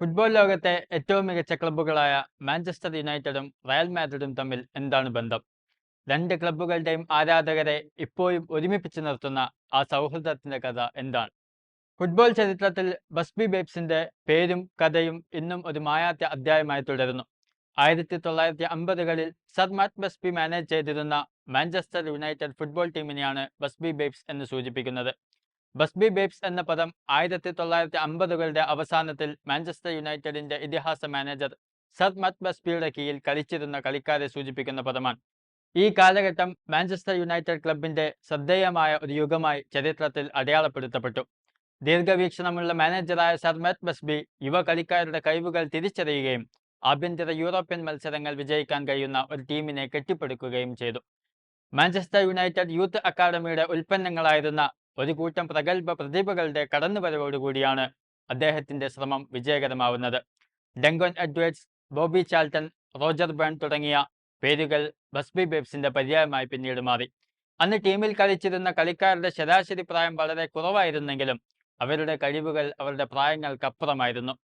Football ലോകത്തെ ഏറ്റവും മികച്ച ക്ലബ്ബുകളായ മാഞ്ചസ്റ്റർ യുണൈറ്റഡും റയൽ മാഡ്രിഡും തമ്മിൽ എന്താണ് ബന്ധം? രണ്ട് ക്ലബ്ബുകളുടെയും ആരാധകരെ ഇപ്പോഴും ഒരുമിപ്പിച്ച് നിർത്തുന്ന ആ സൗഹൃദത്തിന്റെ കഥ എന്താണ്? ഫുട്ബോൾ ചരിത്രത്തിൽ ബസ്ബി ബേബ്സിന്റെ പേരും കഥയും ഇന്നും ഒരു മായാത്ത അധ്യായമായി തുടരുന്നു. ആയിരത്തി തൊള്ളായിരത്തി അമ്പതുകളിൽ സർ മാറ്റ് ബസ്ബി മാനേജ് ചെയ്തിരുന്ന മാഞ്ചസ്റ്റർ യുണൈറ്റഡ് ഫുട്ബോൾ ടീമിനെയാണ് ബസ്ബി ബേബ്സ് എന്ന് സൂചിപ്പിക്കുന്നത്. ബസ്ബി ബേബ്സ് എന്ന പദം ആയിരത്തി തൊള്ളായിരത്തി അമ്പതുകളുടെ അവസാനത്തിൽ മാഞ്ചസ്റ്റർ യുണൈറ്റഡിന്റെ ഇതിഹാസ മാനേജർ സർ മത് ബസ്ബിയുടെ കീഴിൽ കളിച്ചിരുന്ന കളിക്കാരെ സൂചിപ്പിക്കുന്ന പദമാണ്. ഈ കാലഘട്ടം മാഞ്ചസ്റ്റർ യുണൈറ്റഡ് ക്ലബിന്റെ ശ്രദ്ധേയമായ ഒരു യുഗമായി ചരിത്രത്തിൽ അടയാളപ്പെടുത്തപ്പെട്ടു. ദീർഘവീക്ഷണമുള്ള മാനേജറായ സർ മത് ബസ്ബി യുവ കളിക്കാരുടെ കഴിവുകൾ തിരിച്ചറിയുകയും ആഭ്യന്തര യൂറോപ്യൻ മത്സരങ്ങൾ വിജയിക്കാൻ കഴിയുന്ന ഒരു ടീമിനെ കെട്ടിപ്പടുക്കുകയും ചെയ്തു. മാഞ്ചസ്റ്റർ യുണൈറ്റഡ് യൂത്ത് അക്കാദമിയുടെ ഉൽപ്പന്നങ്ങളായിരുന്ന ഒരു കൂട്ടം പ്രഗത്ഭ പ്രതിഭകളുടെ കടന്നുവരവോടുകൂടിയാണ് അദ്ദേഹത്തിന്റെ ശ്രമം വിജയകരമാവുന്നത്. Duncan Edwards Bobby Charlton Roger Byrne തുടങ്ങിയ പേരുകൾ ബസ്ബി ബേബ്സിന്റെ പര്യായമായി പിന്നീട് മാറി. അന്ന് ടീമിൽ കളിച്ചിരുന്ന കളിക്കാരുടെ ശരാശരി പ്രായം വളരെ കുറവായിരുന്നെങ്കിലും അവരുടെ കഴിവുകൾ അവരുടെ പ്രായങ്ങൾക്കപ്പുറമായിരുന്നു.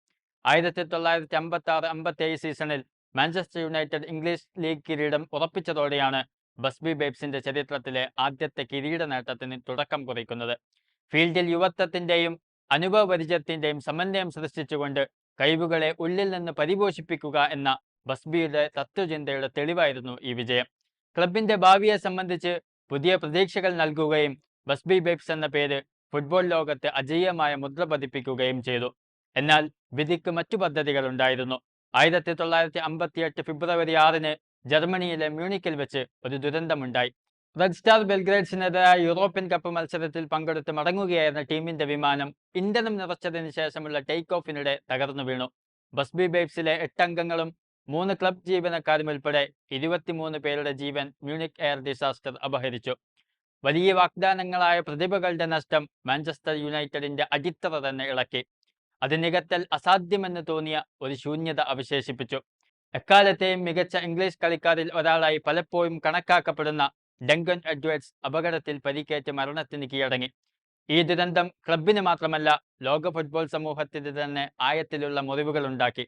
ആയിരത്തി തൊള്ളായിരത്തി അമ്പത്തി ആറ് അമ്പത്തി ഏഴ് സീസണിൽ മാഞ്ചസ്റ്റർ യുണൈറ്റഡ് ഇംഗ്ലീഷ് ലീഗ് കിരീടം ഉറപ്പിച്ചതോടെയാണ് ബസ്ബി ബേബ്സിന്റെ ചരിത്രത്തിലെ ആദ്യത്തെ കിരീട നേട്ടത്തിന് തുടക്കം കുറിക്കുന്നത്. ഫീൽഡിൽ യുവത്വത്തിന്റെയും അനുഭവ പരിചയത്തിന്റെയും സമന്വയം സൃഷ്ടിച്ചുകൊണ്ട് കഴിവുകളെ ഉള്ളിൽ നിന്ന് പരിപോഷിപ്പിക്കുക എന്ന ബസ്ബിയുടെ തത്വചിന്തയുടെ തെളിവായിരുന്നു ഈ വിജയം. ക്ലബിന്റെ ഭാവിയെ സംബന്ധിച്ച് പുതിയ പ്രതീക്ഷകൾ നൽകുകയും ബസ്ബി ബേബ്സ് എന്ന പേര് ഫുട്ബോൾ ലോകത്ത് അജയ്യമായ മുദ്ര പതിപ്പിക്കുകയും ചെയ്തു. എന്നാൽ വിധിക്ക് മറ്റു പദ്ധതികൾ ഉണ്ടായിരുന്നു. ആയിരത്തി തൊള്ളായിരത്തി അമ്പത്തിയെട്ട് ഫെബ്രുവരി ആറിന് ജർമ്മനിയിലെ മ്യൂണിക്കിൽ വെച്ച് ഒരു ദുരന്തമുണ്ടായി. റെഡ് സ്റ്റാർ ബെൽഗ്രേഡ്സിനെതിരായ യൂറോപ്യൻ കപ്പ് മത്സരത്തിൽ പങ്കെടുത്ത് മടങ്ങുകയായിരുന്ന ടീമിന്റെ വിമാനം ഇന്ധനം നിറച്ചതിന് ശേഷമുള്ള ടേക്ക് ഓഫിനിടെ തകർന്നു വീണു. ബസ്ബി ബേബ്സിലെ എട്ടംഗങ്ങളും മൂന്ന് ക്ലബ് ജീവനക്കാരും ഉൾപ്പെടെ ഇരുപത്തിമൂന്ന് പേരുടെ ജീവൻ മ്യൂണിക് എയർ ഡിസാസ്റ്റർ അപഹരിച്ചു. വലിയ വാഗ്ദാനങ്ങളായ പ്രതിഭകളുടെ നഷ്ടം മാഞ്ചസ്റ്റർ യുണൈറ്റഡിന്റെ അടിത്തറ തന്നെ ഇളക്കി. അത് നികത്തൽ അസാധ്യമെന്ന് തോന്നിയ ഒരു ശൂന്യത അവശേഷിപ്പിച്ചു. എക്കാലത്തെയും മികച്ച ഇംഗ്ലീഷ് കളിക്കാരിൽ ഒരാളായി പലപ്പോഴും കണക്കാക്കപ്പെടുന്ന ഡെങ്കൻ എഡ്വേർഡ്സ് അപകടത്തിൽ പരിക്കേറ്റ് മരണത്തിന് കീഴടങ്ങി. ഈ ദുരന്തം ക്ലബിന് മാത്രമല്ല ലോക ഫുട്ബോൾ സമൂഹത്തിന് തന്നെ ആയത്തിലുള്ള മുറിവുകൾ ഉണ്ടാക്കി.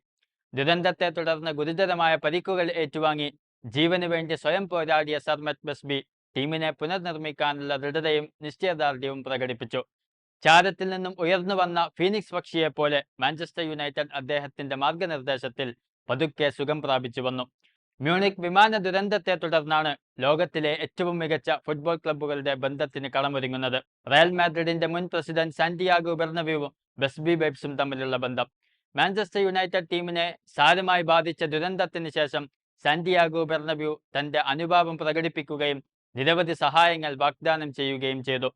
ദുരന്തത്തെ തുടർന്ന് ഗുരുതരമായ പരിക്കുകൾ ഏറ്റുവാങ്ങി. ജീവന് വേണ്ടി സ്വയം പോരാടിയ സർമത് ബസ്ബി ടീമിനെ പുനർനിർമ്മിക്കാനുള്ള ദൃഢതയും നിശ്ചയദാർഢ്യവും പ്രകടിപ്പിച്ചു. ചാരത്തിൽ നിന്നും ഉയർന്നു വന്ന ഫീനിക്സ് പക്ഷിയെ പോലെ മാഞ്ചസ്റ്റർ യുണൈറ്റഡ് അദ്ദേഹത്തിന്റെ മാർഗനിർദ്ദേശത്തിൽ പതുക്കെ സുഖം പ്രാപിച്ചു വന്നു. മ്യൂണിക് വിമാന ദുരന്തത്തെ തുടർന്നാണ് ലോകത്തിലെ ഏറ്റവും മികച്ച ഫുട്ബോൾ ക്ലബ്ബുകളുടെ ബന്ധത്തിന് കളമൊരുങ്ങുന്നത്. റയൽ മാഡ്രിഡിന്റെ മുൻ പ്രസിഡന്റ് സാന്റിയാഗോ ബെർണവ്യൂവും ബെസ്ബി ബേബ്സും തമ്മിലുള്ള ബന്ധം. മാഞ്ചസ്റ്റർ യുണൈറ്റഡ് ടീമിനെ സാരമായി ബാധിച്ച ദുരന്തത്തിന് ശേഷം സാന്റിയാഗോ ബെർണവ്യൂ തന്റെ അനുഭാവം പ്രകടിപ്പിക്കുകയും നിരവധി സഹായങ്ങൾ വാഗ്ദാനം ചെയ്യുകയും ചെയ്തു.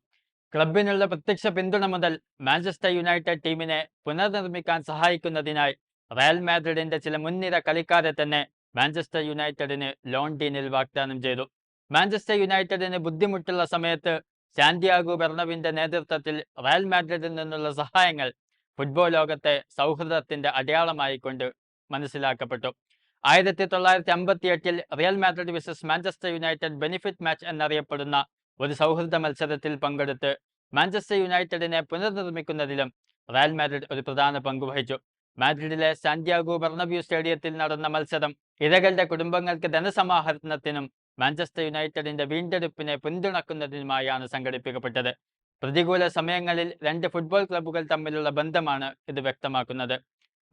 ക്ലബിനുള്ള പ്രത്യക്ഷ പിന്തുണ മുതൽ മാഞ്ചസ്റ്റർ യുണൈറ്റഡ് ടീമിനെ പുനർനിർമ്മിക്കാൻ സഹായിക്കുന്നതിനായി റയൽ മാഡ്രിഡിന്റെ ചില മുൻനിര കളിക്കാരെ തന്നെ മാഞ്ചസ്റ്റർ യുണൈറ്റഡിന് ലോൺ ഡീനിൽ വാഗ്ദാനം ചെയ്തു. മാഞ്ചസ്റ്റർ യുണൈറ്റഡിന് ബുദ്ധിമുട്ടുള്ള സമയത്ത് സാന്റിയാഗോ ബെർണവിന്റെ നേതൃത്വത്തിൽ റയൽ മാഡ്രിഡിൽ നിന്നുള്ള സഹായങ്ങൾ ഫുട്ബോൾ ലോകത്തെ സൗഹൃദത്തിന്റെ അടയാളമായി കൊണ്ട് മനസ്സിലാക്കപ്പെട്ടു. ആയിരത്തി തൊള്ളായിരത്തി അമ്പത്തി എട്ടിൽ Real Madrid versus Manchester United benefit match എന്നറിയപ്പെടുന്ന ഒരു സൗഹൃദ മത്സരത്തിൽ പങ്കെടുത്ത് മാഞ്ചസ്റ്റർ യുണൈറ്റഡിനെ പുനർനിർമ്മിക്കുന്നതിലും റയൽ മാഡ്രിഡ് ഒരു പ്രധാന പങ്ക് വഹിച്ചു. മാഡ്രിഡിലെ സാന്റിയാഗോ ബെർണബ്യൂ സ്റ്റേഡിയത്തിൽ നടന്ന മത്സരം ഇരകളുടെ കുടുംബങ്ങൾക്ക് ധനസമാഹരണത്തിനും മാഞ്ചസ്റ്റർ യുണൈറ്റഡിന്റെ വീണ്ടെടുപ്പിനെ പിന്തുണക്കുന്നതിനുമായാണ് സംഘടിപ്പിക്കപ്പെട്ടത്. പ്രതികൂല സമയങ്ങളിൽ രണ്ട് ഫുട്ബോൾ ക്ലബ്ബുകൾ തമ്മിലുള്ള ബന്ധമാണ് ഇത് വ്യക്തമാക്കുന്നത്.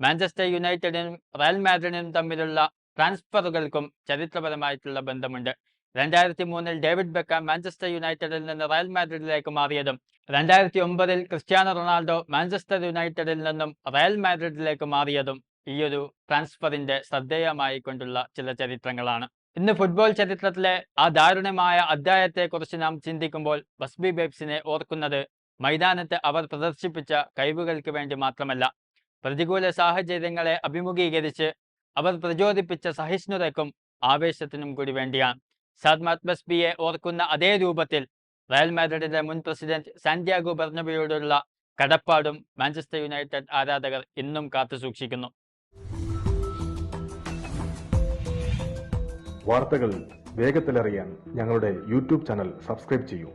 മാഞ്ചസ്റ്റർ യുണൈറ്റഡിനും റയൽ മാഡ്രിഡിനും തമ്മിലുള്ള ട്രാൻസ്ഫറുകൾക്കും ചരിത്രപരമായിട്ടുള്ള ബന്ധമുണ്ട്. രണ്ടായിരത്തി മൂന്നിൽ ഡേവിഡ് ബെക്കാം മാഞ്ചസ്റ്റർ യുണൈറ്റഡിൽ നിന്ന് റയൽ മാഡ്രിഡിലേക്ക് മാറിയതും രണ്ടായിരത്തി ഒമ്പതിൽ ക്രിസ്ത്യാനോ റൊണാൾഡോ മാഞ്ചസ്റ്റർ യുണൈറ്റഡിൽ നിന്നും റയൽ മാഡ്രിഡിലേക്ക് മാറിയതും ഈയൊരു ട്രാൻസ്ഫറിന്റെ ശ്രദ്ധേയമായി കൊണ്ടുള്ള ചില ചരിത്രങ്ങളാണ്. ഇന്ന് ഫുട്ബോൾ ചരിത്രത്തിലെ ആ ദാരുണമായ അധ്യായത്തെക്കുറിച്ച് നാം ചിന്തിക്കുമ്പോൾ ബസ്ബി ബേബ്സിനെ ഓർക്കുന്നത് മൈതാനത്ത് അവർ പ്രദർശിപ്പിച്ച കഴിവുകൾക്ക് വേണ്ടി മാത്രമല്ല പ്രതികൂല സാഹചര്യങ്ങളെ അഭിമുഖീകരിച്ച് അവർ പ്രചോദിപ്പിച്ച സഹിഷ്ണുതയ്ക്കും ആവേശത്തിനും കൂടി വേണ്ടിയാണ്. സാദ്മാത് ബസ്ബിയെ ഓർക്കുന്ന അതേ രൂപത്തിൽ റയൽ മാഡ്രിഡിന്റെ മുൻ പ്രസിഡന്റ് സാന്റിയാഗോ ബർണബിയോടുള്ള കടപ്പാടും മാഞ്ചസ്റ്റർ യുണൈറ്റഡ് ആരാധകർ ഇന്നും കാത്തുസൂക്ഷിക്കുന്നു വാർത്തകൾ വേഗത്തിലറിയാൻ ഞങ്ങളുടെ യൂട്യൂബ് ചാനൽ സബ്സ്ക്രൈബ് ചെയ്യൂ.